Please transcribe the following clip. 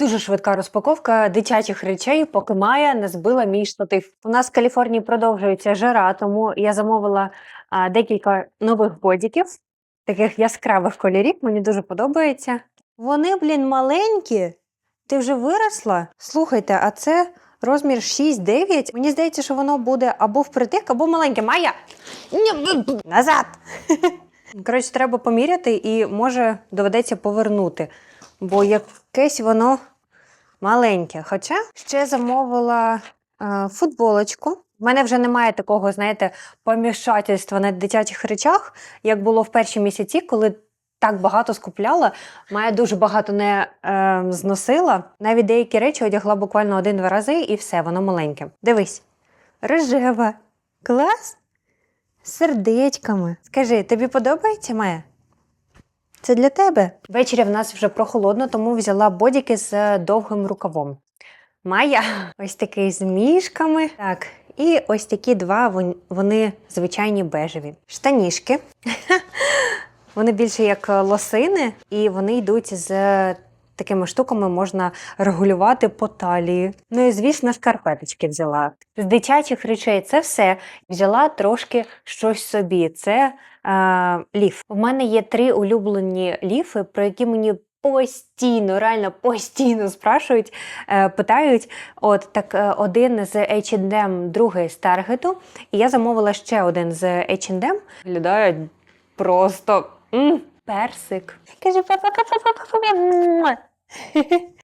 Дуже швидка розпаковка дитячих речей, поки Майя не збила мій штатив. У нас в Каліфорнії продовжується жара, тому я замовила а, декілька нових бодіків, таких яскравих кольорів. Мені дуже подобається. Вони, блін, маленькі. Ти вже виросла? Слухайте, а це розмір 6-9. Мені здається, що воно буде або впритик, або маленьке. Майя! Назад! Коротше, треба поміряти і може доведеться повернути, бо якесь воно маленьке. Хоча ще замовила е, футболочку. У мене вже немає такого, знаєте, помішательства на дитячих речах, як було в перші місяці, коли так багато скупляла. Має дуже багато не е, зносила. Навіть деякі речі одягла буквально один-два рази, і все, воно маленьке. Дивись, рожева. Клас? Сердечками. Скажи, тобі подобається Майя? Це для тебе. Ввечері в нас вже прохолодно, тому взяла бодіки з довгим рукавом. Майя, ось такий з мішками. Так, і ось такі два, вони звичайні бежеві. Штаніжки. Вони більше як лосини, і вони йдуть з такими штуками, можна регулювати по талії. Ну і звісно, шкарпеточки взяла. З дитячих речей це все. Взяла трошки щось собі. Це е, ліф. У мене є три улюблені ліфи, про які мені. Постійно, реально постійно спрашують, е, питають. От так е, один з H&M, другий з Таргету. І я замовила ще один з H&M. Виглядають просто м, персик. Каже, 嘿 嘿